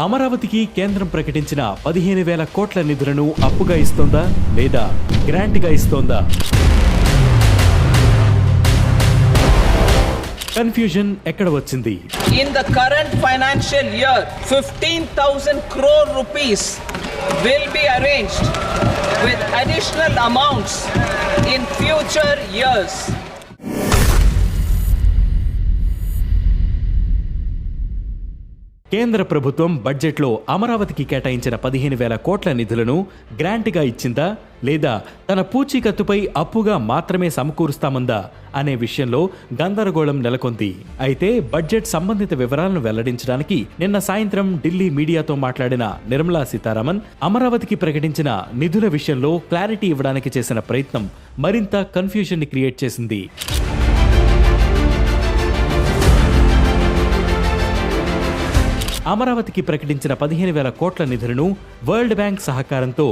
అమరావతికి కేంద్రం ప్రకటించిన పదిహేను వేల కోట్ల నిధులను అప్పుగా ఇస్తోందా లేదా గ్రాంట్గా ఇస్తోందా? కన్ఫ్యూజన్ ఎక్కడ వచ్చింది? In the current financial year fifteen thousand crore rupees will be arranged with additional amounts in future years కేంద్ర ప్రభుత్వం బడ్జెట్లో అమరావతికి కేటాయించిన పదిహేను వేల కోట్ల నిధులను గ్రాంట్గా ఇచ్చిందా లేదా తన పూచీకత్తుపై అప్పుగా మాత్రమే సమకూరుస్తామందా అనే విషయంలో గందరగోళం నెలకొంది. అయితే బడ్జెట్ సంబంధిత వివరాలను వెల్లడించడానికి నిన్న సాయంత్రం ఢిల్లీ మీడియాతో మాట్లాడిన నిర్మలా సీతారామన్ అమరావతికి ప్రకటించిన నిధుల విషయంలో క్లారిటీ ఇవ్వడానికి చేసిన ప్రయత్నం మరింత కన్ఫ్యూజన్ని క్రియేట్ చేసింది. అమరావతికి ప్రకటించిన పదిహేను వేల కోట్ల నిధులను వరల్డ్ బ్యాంక్ సహకారంతో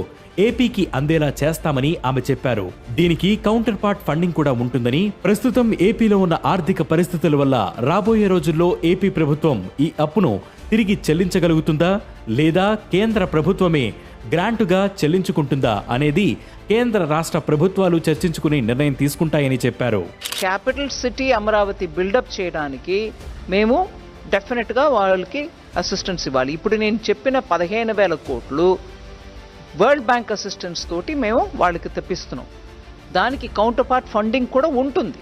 ఏపీకి అందేలా చేస్తామని ఆమె చెప్పారు. దీనికి కౌంటర్ పార్ట్ ఫండింగ్ కూడా ఉంటుందని ప్రస్తుతం ఏపీలో ఉన్న ఆర్థిక పరిస్థితుల వల్ల రాబోయే రోజుల్లో ఏపీ ప్రభుత్వం ఈ అప్పును తిరిగి చెల్లించగలుగుతుందా లేదా కేంద్ర ప్రభుత్వమే గ్రాంటుగా చెల్లించుకుంటుందా అనేది కేంద్ర రాష్ట్ర ప్రభుత్వాలు చర్చించుకుని నిర్ణయం తీసుకుంటాయని చెప్పారు. క్యాపిటల్ సిటీ అమరావతి బిల్డప్ చేయడానికి మేము డెఫినెట్గా వాళ్ళకి అసిస్టెన్స్ ఇవ్వాలి. ఇప్పుడు నేను చెప్పిన పదిహేను వేల కోట్లు వరల్డ్ బ్యాంక్ అసిస్టెన్స్ తోటి మేము వాళ్ళకి తెప్పిస్తున్నాం. దానికి కౌంటర్ పార్ట్ ఫండింగ్ కూడా ఉంటుంది.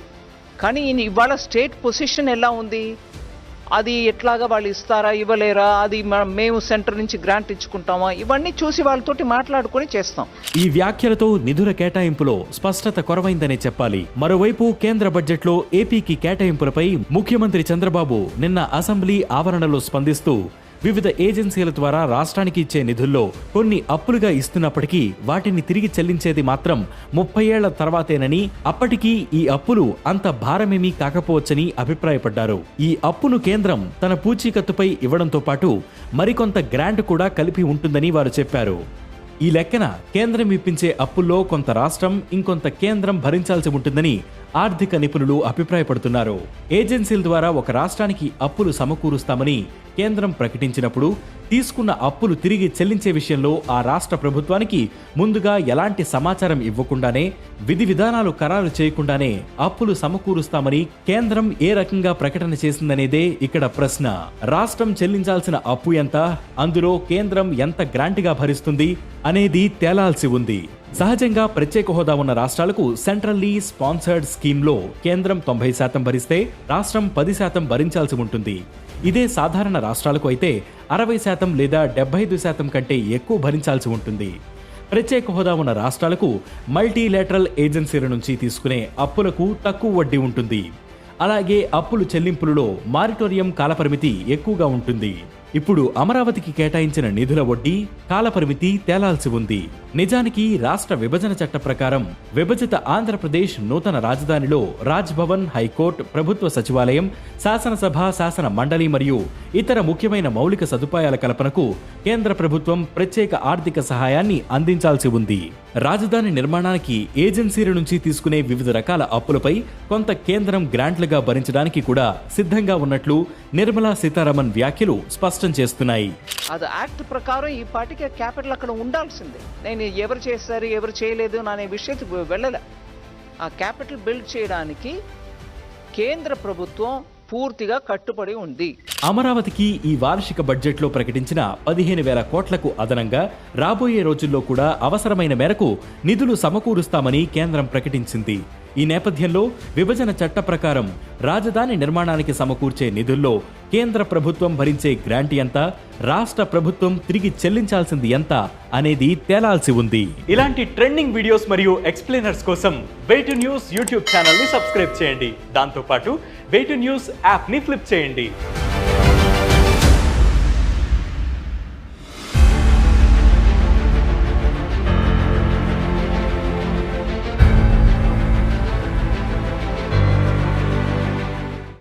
కానీ ఇవాళ స్టేట్ పొజిషన్ ఎలా ఉంది? అది ఎట్లాగా వాళ్ళు ఇస్తారా ఇవ్వలేరా అది మేము సెంటర్ నుంచి గ్రాంట్ ఇచ్చుకుంటామా ఇవన్నీ చూసి వాళ్ళతోటి మాట్లాడుకొని చేస్తాం. ఈ వ్యాఖ్యలతో నిధుల కేటాయింపులో స్పష్టత కొరవైందనే చెప్పాలి. మరోవైపు కేంద్ర బడ్జెట్లో ఏపీకి కేటాయింపులపై ముఖ్యమంత్రి చంద్రబాబు నిన్న అసెంబ్లీ ఆవరణలో స్పందిస్తూ వివిధ ఏజెన్సీల ద్వారా రాష్ట్రానికి ఇచ్చే నిధుల్లో కొన్ని అప్పులుగా ఇస్తున్నప్పటికీ వాటిని తిరిగి చెల్లించేది మాత్రం ముప్పై ఏళ్ళ తర్వాతేనని అప్పటికీ ఈ అప్పులు అంత భారమేమీ కాకపోవచ్చని అభిప్రాయపడ్డారు. ఈ అప్పును కేంద్రం తన పూచీకత్తుపై ఇవ్వడంతో పాటు మరికొంత గ్రాంట్ కూడా కలిపి ఉంటుందని వారు చెప్పారు. ఈ లెక్కన కేంద్రం ఇప్పించే అప్పుల్లో కొంత రాష్ట్రం ఇంకొంత కేంద్రం భరించాల్సి ఉంటుందని ఆర్థిక నిపుణులు అభిప్రాయపడుతున్నారు. ఏజెన్సీల ద్వారా ఒక రాష్ట్రానికి అప్పులు సమకూరుస్తామని కేంద్రం ప్రకటించినప్పుడు తీసుకున్న అప్పులు తిరిగి చెల్లించే విషయంలో ఆ రాష్ట్ర ప్రభుత్వానికి ముందుగా ఎలాంటి సమాచారం ఇవ్వకుండానే విధి విధానాలు ఖరారు చేయకుండానే అప్పులు సమకూరుస్తామని కేంద్రం ఏ రకంగా ప్రకటన చేసిందనేదే ఇక్కడ ప్రశ్న. రాష్ట్రం చెల్లించాల్సిన అప్పు ఎంత? అందులో కేంద్రం ఎంత గ్రాంట్గా భరిస్తుంది? అనేది తేలాల్సి ఉంది. సహజంగా ప్రత్యేక హోదా ఉన్న రాష్ట్రాలకు సెంట్రల్లీ స్పాన్సర్డ్ స్కీమ్లో కేంద్రం తొంభై శాతం భరిస్తే రాష్ట్రం పది శాతం భరించాల్సి ఉంటుంది. ఇదే సాధారణ రాష్ట్రాలకు అయితే అరవై శాతం లేదా డెబ్బై ఐదు శాతం కంటే ఎక్కువ భరించాల్సి ఉంటుంది. ప్రత్యేక హోదా ఉన్న రాష్ట్రాలకు మల్టీలేటరల్ ఏజెన్సీల నుంచి తీసుకునే అప్పులకు తక్కువ వడ్డీ ఉంటుంది. అలాగే అప్పులు చెల్లింపులలో మారిటోరియం కాలపరిమితి ఎక్కువగా ఉంటుంది. ఇప్పుడు అమరావతికి కేటాయించిన నిధుల వడ్డీ కాలపరిమితి తేలాల్సి ఉంది. నిజానికి రాష్ట్ర విభజన చట్ట ప్రకారం విభజిత ఆంధ్రప్రదేశ్ నూతన రాజధానిలో రాజ్ భవన్ హైకోర్టు ప్రభుత్వ సచివాలయం శాసనసభ శాసన మండలి మరియు ఇతర ముఖ్యమైన మౌలిక సదుపాయాల కల్పనకు కేంద్ర ప్రభుత్వం ప్రత్యేక ఆర్థిక సహాయాన్ని అందించాల్సి ఉంది. రాజధాని నిర్మాణానికి ఏజెన్సీల నుంచి తీసుకునే వివిధ రకాల అప్పులపై కొంత కేంద్రం గ్రాంట్లుగా భరించడానికి కూడా సిద్ధంగా ఉన్నట్లు నిర్మలా సీతారామన్ వ్యాఖ్యలు స్పష్టం స్పష్టం చేస్తున్నాయి. అది యాక్ట్ ప్రకారం ఈ పార్టీకి క్యాపిటల్ అక్కడ ఉండాల్సిందే. నేను ఎవరు చేస్తారు ఎవరు చేయలేదు అనే విషయం వెళ్ళలే. ఆ క్యాపిటల్ బిల్డ్ చేయడానికి కేంద్ర ప్రభుత్వం పూర్తిగా కట్టుబడి ఉంది. అమరావతికి ఈ వార్షిక బడ్జెట్లో ప్రకటించిన పదిహేను వేల కోట్లకు అదనంగా రాబోయే రోజుల్లో కూడా అవసరమైన మేరకు నిధులు సమకూరుస్తామని కేంద్రం ప్రకటించింది. ఈ నేపథ్యంలో విభజన చట్ట ప్రకారం రాజధాని నిర్మాణానికి సమకూర్చే నిధుల్లో కేంద్ర ప్రభుత్వం భరించే గ్రాంట్ ఎంత రాష్ట్ర ప్రభుత్వం తిరిగి చెల్లించాల్సింది ఎంత అనేది తేలాల్సి ఉంది. ఇలాంటి ట్రెండింగ్ వీడియోస్ మరియు ఎక్స్ప్లెయినర్స్ కోసం వెయిట్ న్యూస్ యూట్యూబ్ ఛానల్ని సబ్స్క్రైబ్ చేయండి. దాంతోపాటు వెయిట్ న్యూస్ యాప్ని ఫ్లిప్ చేయండి.